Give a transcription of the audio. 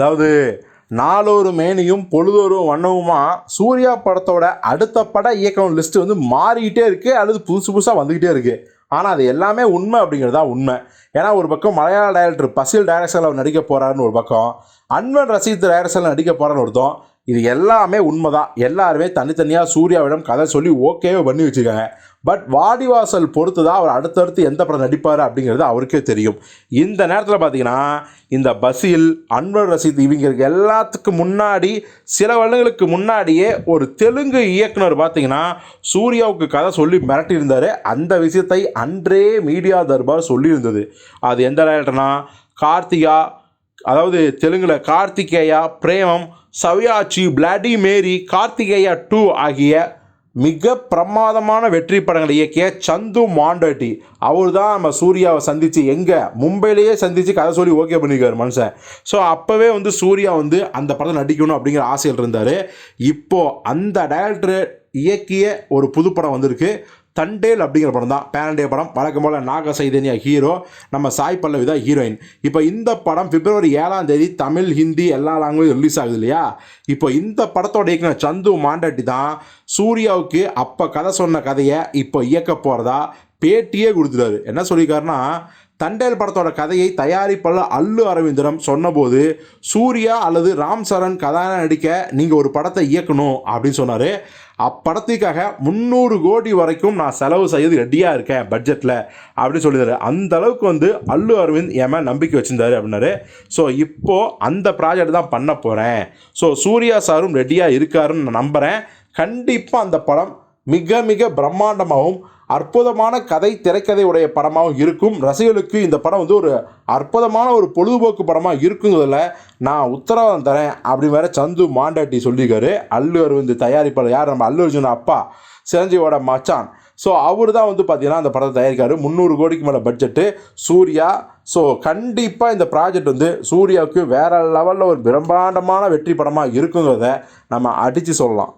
அதாவது நாளொரு மேனியும் பொழுதொரு வண்ணமுமா சூர்யா படத்தோட அடுத்த பட இயக்கம் லிஸ்ட்டு வந்து மாறிக்கிட்டே இருக்குது அல்லது புதுசு புதுசாக வந்துக்கிட்டே இருக்குது ஆனால் அது எல்லாமே உண்மை அப்படிங்கிறது தான் உண்மை. ஏன்னா ஒரு பக்கம் மலையாள டைரக்டர் பசில் டைரக்ஷனில் அவர் நடிக்க போகிறாருன்னு ஒரு பக்கம் அன்வன் ரசித் டைரக்ஷனில் நடிக்க போகிறான்னு ஒருத்தம் இது எல்லாமே உண்மை தான் எல்லாருமே தனித்தனியாக சூர்யாவிடம் கதை சொல்லி ஓகேவே பண்ணி வச்சுருக்காங்க. பட் வாடிவாசல் பொறுத்து தான் அவர் அடுத்தடுத்து எந்த படம் நடிப்பார் அப்படிங்கிறது அவருக்கே தெரியும். இந்த நேரத்தில் பார்த்தீங்கன்னா இந்த பசில் அன்வர் ரசீத் இவங்களுக்கு எல்லாத்துக்கும் முன்னாடி சில வருடங்களுக்கு முன்னாடியே ஒரு தெலுங்கு இயக்குனர் பார்த்தீங்கன்னா சூர்யாவுக்கு கதை சொல்லி மிரட்டியிருந்தார். அந்த விஷயத்தை அன்றே மீடியா தர்பார் சொல்லியிருந்தது. அது எந்த டேரக்டர்னா கார்த்திகா அதாவது தெலுங்கில் Karthikeya Premam Savyasachi Bloody Mary Karthikeya two ஆகிய மிக பிரமாதமான வெற்றி படங்களை இயக்கிய சந்து மாண்டட்டி. அவர் தான் நம்ம சூர்யாவை சந்தித்து எங்கே? மும்பையிலேயே சந்தித்து கதை சொல்லி ஓகே பண்ணியிருக்காரு மனுஷன். ஸோ அப்போவே வந்து சூர்யா வந்து அந்த படத்தை நடிக்கணும் அப்படிங்கிற ஆசையில் இருந்தார். இப்போது அந்த டைரக்டர் இயக்கிய ஒரு புது படம் வந்திருக்கு. தண்டேல் அப்படிங்கிற படம் தான். பேரண்டே படம். வழக்கம் போல் நாக சைதன்யா ஹீரோ நம்ம சாய் பல்லவி தான் ஹீரோயின் இப்போ இந்த படம் பிப்ரவரி ஏழாம் தேதி தமிழ் ஹிந்தி எல்லா லாங்குவேஜ் ரிலீஸ் ஆகுது இல்லையா? இப்போ இந்த படத்தோட இயக்குனர் சந்து மாண்டாட்டி தான் சூர்யாவுக்கு அப்போ கதை சொன்ன கதையை இப்போ இயக்க போகிறதா பேட்டியே கொடுத்துட்டாரு. என்ன சொல்லியிருக்காருன்னா தண்டேல் படத்தோட கதையை தயாரிப்பாளர் அல்லு அரவிந்தரம் சொன்னபோது சூர்யா அல்லது ராம் சரண் கதாநாயகன் நடிக்க நீங்கள் ஒரு படத்தை இயக்கணும் அப்படின்னு சொன்னார். அப்படத்துக்காக முந்நூறு கோடி வரைக்கும் நான் செலவு செய்யறது ரெடியாக இருக்கேன் பட்ஜெட்டில் அப்படின்னு சொல்லியிருந்தாரு. அந்த அளவுக்கு வந்து அல்லு அரவிந்த் என் நம்பிக்கை வச்சிருந்தாரு அப்படின்னாரு. ஸோ இப்போது அந்த ப்ராஜெக்ட் தான் பண்ண போகிறேன் ஸோ சூர்யா சாரும் ரெடியாக இருக்காருன்னு நான் நம்புகிறேன் கண்டிப்பாக அந்த படம் மிக மிக பிரம்மாண்டமாகவும் அற்புதமான கதை திரைக்கதை உடைய படமாகவும் இருக்கும். ரசிகர்களுக்கு இந்த படம் வந்து ஒரு அற்புதமான ஒரு பொழுதுபோக்கு படமாக இருக்குங்கிறதுல நான் உத்தரவாதம் தரேன் அப்படி வேற சந்து மாண்டாட்டி சொல்லியிருக்காரு. அல்லு அரவிந்த் தயாரிப்பாளர். யார்? நம்ம அல்லு அர்ஜுன் அப்பா சிரஞ்சீவோட மச்சான். ஸோ அவர் தான் வந்து பார்த்தீங்கன்னா அந்த படத்தை தயாரிக்காரு. முந்நூறு கோடிக்கு மேலே பட்ஜெட்டு சூர்யா ஸோ கண்டிப்பாக இந்த ப்ராஜெக்ட் வந்து சூர்யாவுக்கு வேறு லெவலில் ஒரு பிரம்மாண்டமான வெற்றி படமாக இருக்குங்கிறத நம்ம அடித்து சொல்லலாம்.